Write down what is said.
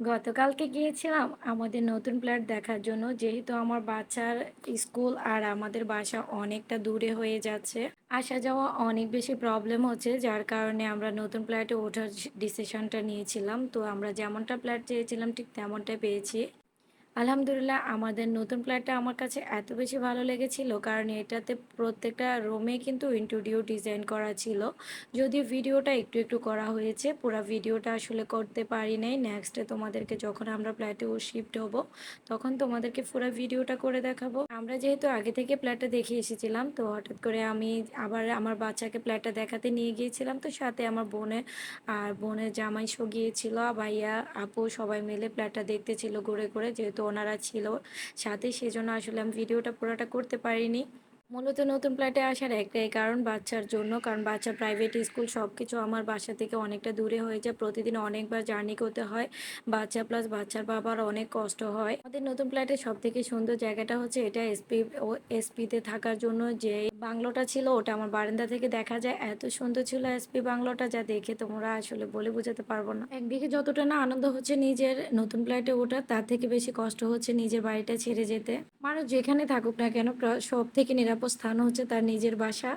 গতকালকে গিয়েছিলাম আমাদের নতুন ফ্ল্যাট দেখার জন্য, যেহেতু আমার বাচ্চার স্কুল আর আমাদের বাসা অনেকটা দূরে হয়ে যাচ্ছে। আসা যাওয়া অনেক বেশি প্রবলেম হচ্ছে, যার কারণে আমরা নতুন ফ্ল্যাটে ওঠার ডিসিশনটা নিয়েছিলাম। তো আমরা যেমনটা ফ্ল্যাট চেয়েছিলাম, ঠিক তেমনটা পেয়েছি। আলহামদুলিল্লাহ, আমাদের নতুন ফ্ল্যাটটা আমার কাছে এত বেশি ভালো লেগেছিল। কারণ এটাতে প্রত্যেকটা রুমে কিন্তু ইন্টেরিয়র ডিজাইন করা ছিল। যদিও ভিডিওটা একটু একটু করা হয়েছে, পুরো ভিডিওটা আসলে করতে পারি নাই। নেক্সটে তোমাদেরকে যখন আমরা ফ্ল্যাটে শিফট হব, তখন তোমাদেরকে পুরো ভিডিওটা করে দেখাবো। আমরা যেহেতু আগে থেকে ফ্ল্যাটটা দেখে এসেছিলাম, তো হঠাৎ করে আমি আবার আমার বাচ্চাকে ফ্ল্যাটটা দেখাতে নিয়ে গিয়েছিলাম। তো সাথে আমার বোনে আর বোনের জামাই শো গিয়েছিল ভাইয়া, আপু সবাই মিলে ফ্ল্যাটটা দেখতে ছিল ঘুরে ঘুরে, যেহেতু ওনারা ছিল। সাথে সেজন্য আসলে আমি ভিডিওটা পুরোটা করতে পারিনি। মূলত নতুন ফ্ল্যাটে আসার একটাই কারণ বাচ্চার জন্য। কারণ বাচ্চা প্রাইভেট স্কুল সব কিছু আমার বাসা থেকে অনেকটা দূরে হয়ে যায়। প্রতিদিন অনেকবার জার্নি করতে হয়। বাচ্চা প্লাস বাচ্চার বাবার অনেক কষ্ট হয়। আমাদের নতুন ফ্ল্যাটের সব থেকে সুন্দর জায়গাটা হচ্ছে এটা এসপি ও এসপিতে থাকার জন্য যে বাংলোটা ছিল ওটা আমার বারান্দা থেকে দেখা যায়। এত সুন্দর ছিল এসপি বাংলোটা, যা দেখে তোমরা আসলে বলে বোঝাতে পারব না। একদিকে যতটা না আনন্দ হচ্ছে নিজের নতুন ফ্ল্যাটে ওঠা তার থেকে বেশি কষ্ট হচ্ছে নিজের বাড়িটা ছেড়ে যেতে। মানুষ যেখানে থাকুক না কেন সব থেকে নিরাপদ স্থান হচ্ছে তার নিজের বাসা।